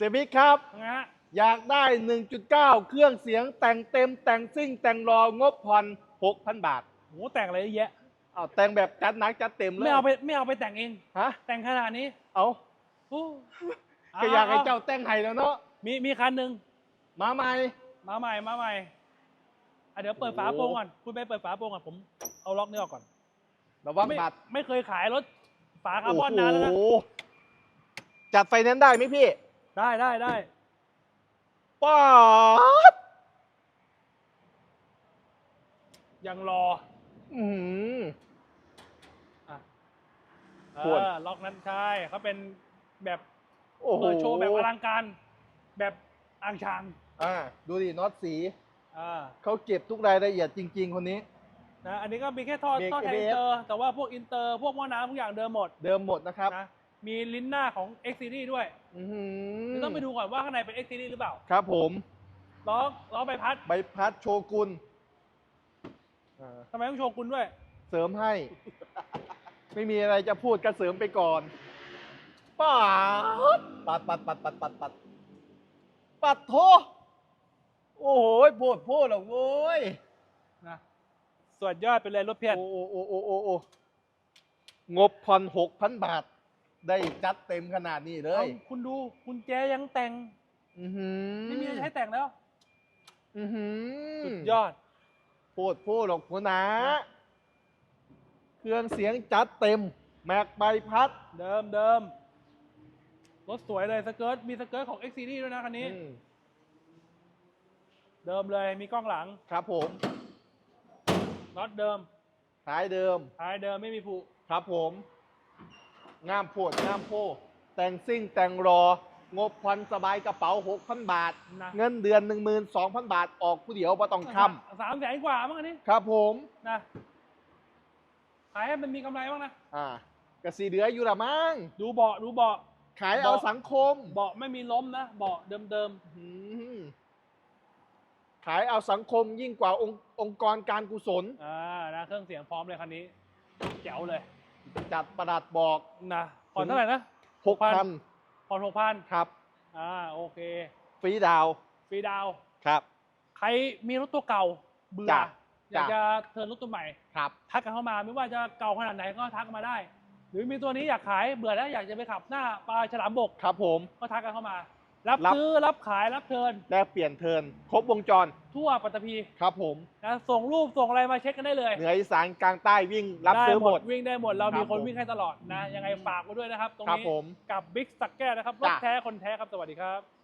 เซมิกครับ นะฮะ อยากได้ 1.9 เครื่องเสียงแต่งเต็มแต่งซิ่ง แต่งรองบผ่อน6,000 บาทโหแต่งอะไรเยอะแยะ เอาแต่งแบบจัดหนักจัดเต็มเลยไม่เอาไปไม่เอาไปแต่งเอง ฮะแต่งขนาดนี้เอาโอ้ก็อยากให้เจ้าแต่งให้แล้วเนาะมีมีคันหนึ่งมาใหม่ มาใหม่มาใหม่อะเดี๋ยวเปิดโอ้ฝาโปรงก่อน คุณไปเปิดฝาโปรงก่อนผมเอาล็อกนี้ออกก่อนระวังไม่บัตรไม่เคยขายรถฝาคาร์บอนนานแล้วนะโอ้โหจัดไฟแนนซ์ได้ไหมพี่ ได้ได้ได้ป้าดยังรอ อื้อหืออะปวดเออล็อกนั้นใช่เขาเป็นแบบโอ้โหเปิดโชว์แบบอลังการ แบบอ่างชางอ่าดูดิน็อตสีอ่าเขาเก็บทุกรายละเอียดจริง ๆ คนนี้ นะอันนี้ก็มีแค่ท่อเบรกท่อแทน ABS อินเตอร์ แต่ว่าพวกอินเตอร์ พวกหม้อน้ำทุกอย่างเดิมหมดเดิมหมดนะครับ นะ มีลิ้นหน้าของ X Series ด้วยอื้อหืเดี๋ยวต้องไปดูก่อนว่าข้างในเป็น X Series หรือเปล่าครับผมล้อล้อใบพัดใบพัดโชกุนอ่าทำไมต้องโชว์คุณด้วย เสริมให้ ไม่มีอะไรจะพูดก็เสริมไปก่อนป้าดปัดปัดปัดปัดปัดปัดปัดโทโอ้โหโพดโพดหรอกโว้ยนะส่วนยอดเป็นเลยรถเพียรโอ้โอ้โอ้โอ้โอ้โอ้งบผ่อนหกพันบาท ได้จัดเต็มขนาดนี้เลเอ้าย คุณดูคุณแจยังแต่งอือหือไม่มีอะไรใช้แต่งแล้วอือหือสุดยอด โพดโพดหรอกหัวหนาเครื่องเสียงจัดเต็ม แม็กใบพัดเดิมเดิมรถสวยเลยสเกิร์ตมีสเกิร์ตของ X Series ด้วยนะคันนี้ อืมเดิมเลยมีกล้องหลังครับผมน็อตเดิมท้ายเดิมท้ายเดิมไม่มีผุครับผม งามโพดงามโพดแต่งซิ่งแต่งรอ งบผ่อนสบายกระเป๋า6,000บาท นะ เงินเดือน12,000บาทออกผู้เดียวบ่ต้องค้สามแสนกว่ามั้งอันนี้ำครับผมนะขายให้มันมีกำไรบ้างนะ อ่ากระสีเหลืออยู่ละมั้งดูเบาะดูเบาะ ขายเอาเบาะสังคมเบาะไม่มีล้มนะเบาะเดิมเดิมอืมขายเอาสังคมยิ่งกว่าองค์องค์กรการกุศล ๆอ่านะเครื่องเสียงพร้อมเลยคันนี้แจ๋วเลย จัดประดัดบอกนะผ่อนเท่าไหร่นะ6,000ผ่อนหกพันครับอ่าโอเค ฟรีดาวน์ฟรีดาวน์ครับ ใครมีรถตัวเก่าเบื่อจ้ะอยากจ้ะจะเทิร์นรถตัวใหม่ครับทักกันเข้ามาไม่ว่าจะเก่าขนาดไหนก็ทักมาได้ หรือมีตัวนี้อยากขายเบื่อแล้วอยากจะไปขับหน้าปลาฉลามบกครับ ผมก็ทักกันเข้ามา รับรับ ซื้อรับขายรับเทิร์นแลกเปลี่ยนเทิร์นครบวงจรทั่วปัตตภีครับผม นะส่งรูปส่งอะไรมาเช็คกันได้เลยเหนืออีสานกลางใต้วิ่งรับได้ซื้อหมด วิ่งได้หมดเราครัมีบคนผม วิ่งให้ตลอดนะยังไงฝากไว้ด้วยนะครับ ตรงครับนี้ผม กับบิ๊กสักแก้นะครับรถจ้ะ แท้คนแท้ครับสวัสดีครับ